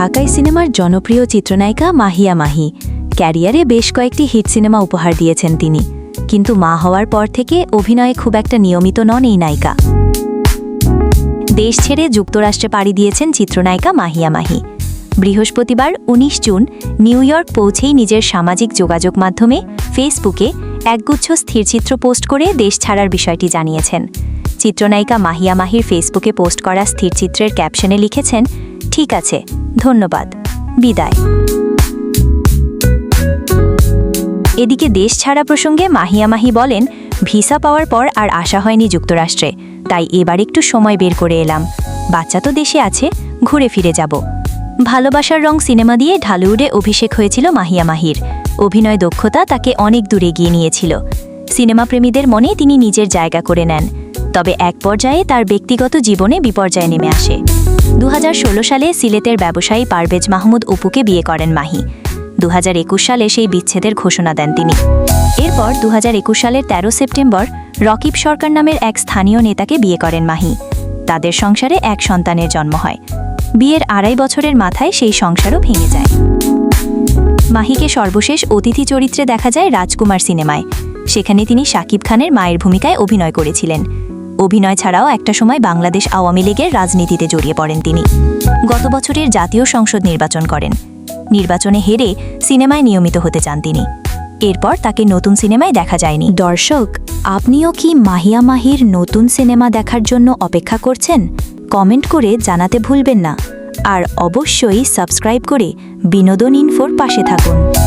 ঢাকাই সিনেমার জনপ্রিয় চিত্রনায়িকা মাহিয়া মাহি। ক্যারিয়ারে বেশ কয়েকটি হিট সিনেমা উপহার দিয়েছেন তিনি। কিন্তু মা হওয়ার পর থেকে অভিনয়ে খুব একটা নিয়মিত নন এই নায়িকা। দেশ ছেড়ে যুক্তরাষ্ট্রে পাড়ি দিয়েছেন চিত্রনায়িকা মাহিয়া মাহি। বৃহস্পতিবার ১৯ জুন নিউ ইয়র্ক পৌঁছেই নিজের সামাজিক যোগাযোগ মাধ্যমে ফেসবুকে একগুচ্ছ স্থিরচিত্র পোস্ট করে দেশ ছাড়ার বিষয়টি জানিয়েছেন। চিত্রনায়িকা মাহিয়া মাহির ফেসবুকে পোস্ট করা স্থিরচিত্রের ক্যাপশনে লিখেছেন ঠিক আছে, ধন্যবাদ, বিদায়। এদিকে দেশ ছাড়া প্রসঙ্গে মাহিয়া মাহি বলেন, ভিসা পাওয়ার পর আর আসা হয়নি যুক্তরাষ্ট্রে, তাই এবার একটু সময় বের করে এলাম। বাচ্চা তো দেশে আছে, ঘুরে ফিরে যাব। ভালোবাসার রং সিনেমা দিয়ে ঢালিউডে অভিষেক হয়েছিল মাহিয়া মাহির। অভিনয় দক্ষতা তাকে অনেক দূরে গিয়ে নিয়েছিল। সিনেমা প্রেমীদের মনে তিনি নিজের জায়গা করে নেন। তবে এক পর্যায়ে তার ব্যক্তিগত জীবনে বিপর্যয় নেমে আসে। দু হাজার ষোলো সালে সিলেটের ব্যবসায়ী পারভেজ মাহমুদ অপুকে বিয়ে করেন মাহি। দু হাজার একুশ সালে সেই বিচ্ছেদের ঘোষণা দেন তিনি। এরপর দু হাজার একুশ সালের ১৩ সেপ্টেম্বর রকিব সরকার নামের এক স্থানীয় নেতাকে বিয়ে করেন মাহি। তাদের সংসারে এক সন্তানের জন্ম হয়। বিয়ের আড়াই বছরের মাথায় সেই সংসারও ভেঙে যায়। মাহিকে সর্বশেষ অতিথি চরিত্রে দেখা যায় রাজকুমার সিনেমায়। সেখানে তিনি শাকিব খানের মায়ের ভূমিকায় অভিনয় করেছিলেন। অভিনয় ছাড়াও একটা সময় বাংলাদেশ আওয়ামী লীগের রাজনীতিতে জড়িয়ে পড়েন তিনি। গত বছরের জাতীয় সংসদ নির্বাচন করেন। নির্বাচনে হেরে সিনেমায় নিয়মিত হতে চান তিনি। এরপর তাকে নতুন সিনেমায় দেখা যায়নি। দর্শক, আপনিও কি মাহিয়া মাহির নতুন সিনেমা দেখার জন্য অপেক্ষা করছেন? কমেন্ট করে জানাতে ভুলবেন না। আর অবশ্যই সাবস্ক্রাইব করে বিনোদন ইনফোর পাশে থাকুন।